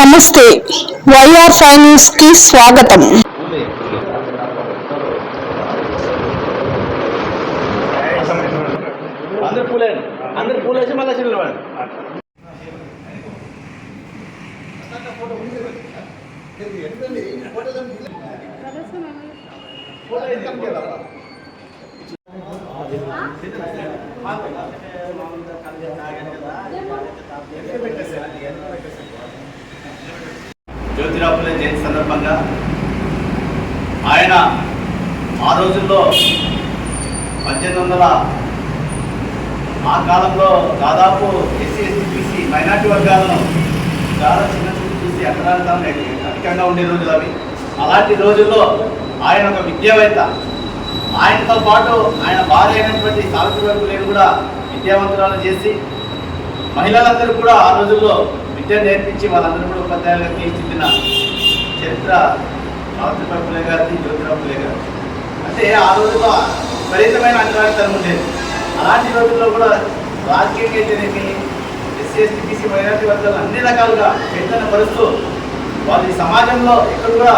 నమస్తే. వైఆర్ ఫైనాన్స్కి స్వాగతం. అందరు పూలేండి అందరు జయంతి సందర్భంగా ఆయన ఆ రోజుల్లో పద్దెనిమిది వందల ఆ కాలంలో దాదాపు ఎస్సీ ఎస్టీ బీసీ మైనార్టీ వర్గాలను చాలా చిన్న చూపు చూసి అగ్రహారం అధికంగా ఉండే రోజులు అవి. అలాంటి రోజుల్లో ఆయన ఒక విద్యావేత్త. ఆయనతో పాటు ఆయన భార్య అయినటువంటి సావిత్రి లేని కూడా విద్యావంతురాలు చేసి మహిళలందరూ కూడా ఆ రోజుల్లో విద్య నేర్పించి వాళ్ళందరూ కూడా ఉపాధ్యాయులుగా తీర్చిదిద్దిన చరిత్ర సావిత్రిబాయి పులే గారిది జ్యోతిరావు పులే గారు. అంటే ఆ రోజుల్లో విపరీతమైన అంగరానితనం ఉండేది. అలాంటి రోజుల్లో కూడా రాజకీయంగా అయితేనేమి ఎస్సీ ఎస్టీ బీసీ మైనార్టీ వర్గాలు అన్ని రకాలుగా చైతన్యపరుస్తూ వాళ్ళు ఈ సమాజంలో ఇక్కడ కూడా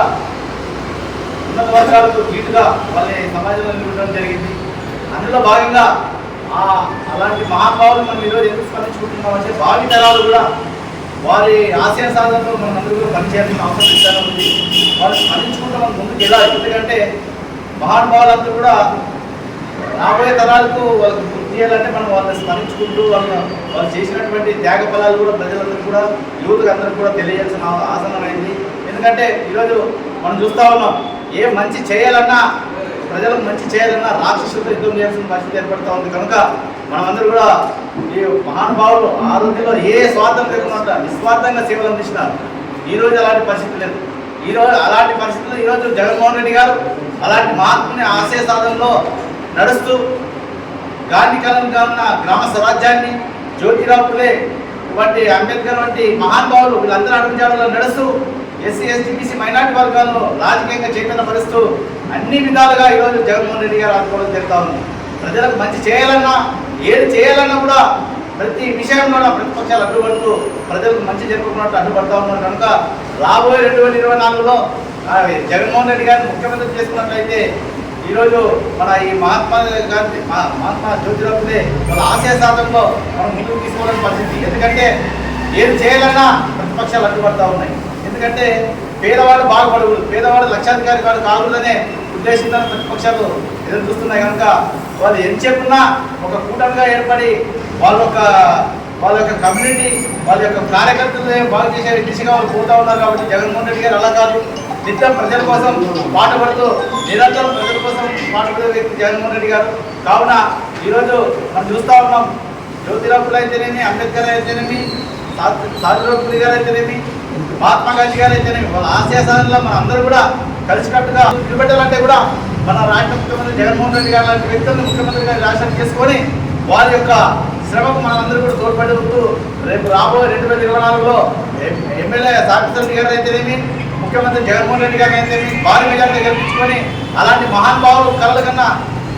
ఉన్నత వర్గాలకు ధీటుగా వాళ్ళని సమాజంలో నిలబడడం జరిగింది. అందులో భాగంగా అలాంటి మహానుభావులు మనం ఈరోజు ఎందుకు స్పందించుకుంటున్నామంటే భావి తరాలు కూడా వారి ఆశయ సాధనలో మనం అందరూ కూడా పనిచేయాల్సిన అవసరం ఎంతైనా ఉంది. వాళ్ళు స్మరించుకుంటూ మనం ముందుకు వెళ్ళాలి. ఎందుకంటే మహానుభావులంతా కూడా రాబోయే తరాలకు వాళ్ళకి గుర్తు చేయాలంటే మనం వాళ్ళని స్మరించుకుంటూ వాళ్ళు వాళ్ళు చేసినటువంటి త్యాగ ఫలాలు కూడా ప్రజలందరూ కూడా యువతకు అందరూ కూడా తెలియాల్సిన ఆసనమైంది ఎందుకంటే ఈరోజు మనం చూస్తూ ఉన్నాం ఏ మంచి చేయాలన్నా ప్రజలకు మంచి చేయాలన్నా రాక్షసులతో యుద్ధం చేయాల్సిన పరిస్థితి ఏర్పడుతూ ఉంది. కనుక మనమందరూ కూడా ఈ మహానుభావులు ఆరోగ్యంలో ఏ స్వార్థం లేకుండా నిస్వార్థంగా సేవలు అందిస్తున్నారు. ఈ రోజు అలాంటి పరిస్థితి లేదు. ఈ రోజు అలాంటి పరిస్థితుల్లో ఈరోజు జగన్మోహన్ రెడ్డి గారు అలాంటి మహాత్ముని ఆశయ సాధనలో నడుస్తూ గాంధీ కాలంగా ఉన్న గ్రామ స్వరాజ్యాన్ని జ్యోతిరావు పులే వంటి అంబేద్కర్ వంటి మహానుభావులు వీళ్ళందరూ అడుగుజాడలో నడుస్తూ ఎస్సీ ఎస్టీ బీసీ మైనార్టీ వర్గాలను రాజకీయంగా చైతన్యపరుస్తూ అన్ని విధాలుగా ఈరోజు జగన్మోహన్ రెడ్డి గారు ఆదుకోవడం జరుగుతూ ఉంది. ప్రజలకు మంచి చేయాలన్నా ఏది చేయాలన్నా కూడా ప్రతి విషయంలోనూ ప్రతిపక్షాలు అడ్డుపడుతూ ప్రజలకు మంచి జరుపుకున్నట్టు అడ్డుపడతా ఉన్నారు. కనుక రాబోయే రెండు వేల ఇరవై నాలుగులో జగన్మోహన్ రెడ్డి గారిని ముఖ్యమంత్రి చేసుకున్నట్లయితే ఈరోజు మన ఈ మహాత్మా గాంధీ మహాత్మా జ్యోతిరావు ఫులే వాళ్ళ ఆశయ సాధనలో మనం ముందుకు తీసుకోవడం పరిస్థితి. ఎందుకంటే ఏది చేయాలన్నా ప్రతిపక్షాలు అడ్డుపడతా ఉన్నాయి. ఎందుకంటే పేదవాడు బాగుపడకూడదు. పేదవాడు లక్షాధికారి వాడు కాకూడదనే ఉద్దేశంతో ప్రతిపక్షాలు ఎదురు చూస్తున్నాయి కనుక వాళ్ళు ఏం చెప్పినా ఒక కూటమిగా ఏర్పడి వాళ్ళ యొక్క వాళ్ళ యొక్క కమ్యూనిటీ వాళ్ళ యొక్క కార్యకర్తలు బాగు చేసే దిశగా వాళ్ళు పోతా ఉన్నారు కాబట్టి జగన్మోహన్ రెడ్డి గారు అలా కాదు నిత్యం ప్రజల కోసం పాటుపడుతూ నిరంతరం ప్రజల కోసం పాటుపడే వ్యక్తి జగన్మోహన్ రెడ్డి గారు. కావున ఈరోజు మనం చూస్తూ ఉన్నాం. జ్యోతిరావులు అయితేనేమి అంబేద్కర్ అయితేనేమి సాధురావులు గారు అయితేనేమి మహాత్మా గాంధీ గారు అయితేనేమి వాళ్ళ ఆశయ సాధనలో మన అందరూ కూడా కలిసికట్టుగా నిలబెట్టాలంటే కూడా మన రాష్ట్ర ముఖ్యమంత్రి జగన్మోహన్ రెడ్డి గారు లాంటి వ్యక్తులను ముఖ్యమంత్రి గారు రాష్ట్రం చేసుకొని వారి యొక్క శ్రమకు మనందరూ కూడా తోడ్పడుతూ రేపు రాబోయే రెండు వేల ఇరవై నాలుగులో ఎమ్మెల్యే సాక్షి గారు అయితేనేమి ముఖ్యమంత్రి జగన్మోహన్ రెడ్డి గారు అయితేనేమి భారీ మెజార్టీ గెలిపించుకొని అలాంటి మహానుభావులు కలలు కన్నా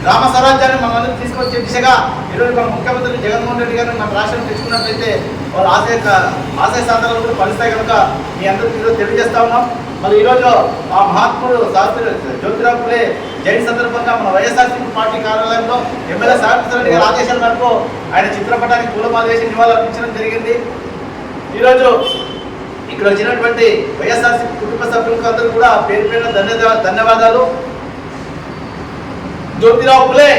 గ్రామ స్వరాజ్యాన్ని మనం తీసుకొచ్చే దిశగా ఈరోజు మన ముఖ్యమంత్రి జగన్మోహన్ రెడ్డి గారిని మన రాష్ట్రం తెచ్చుకున్నట్లయితే వాళ్ళ ఆశయ ఆశయ సాధనలు కూడా ఫలిస్తాయి కనుక మీ అందరికీ ఈరోజు తెలియజేస్తా ఉన్నాం. మరి ఈరోజు ఆ మహాత్ముడు శాస్త్రి జ్యోతిరావు పులే జయంతి సందర్భంగా మన వైఎస్ఆర్సీపీ పార్టీ కార్యాలయంలో ఎమ్మెల్యే సావిత్రి గారి ఆదేశాల మేరకు ఆయన చిత్రపటానికి పూలమాల వేసి నివాళులు జరిగింది. ఈరోజు ఇక్కడ వచ్చినటువంటి వైఎస్ఆర్సీ కుటుంబ సభ్యులకు అందరూ కూడా పేరు పేరున ధన్యవాదాలు. ధన్యవాదాలు జ్యోతిరావు పులే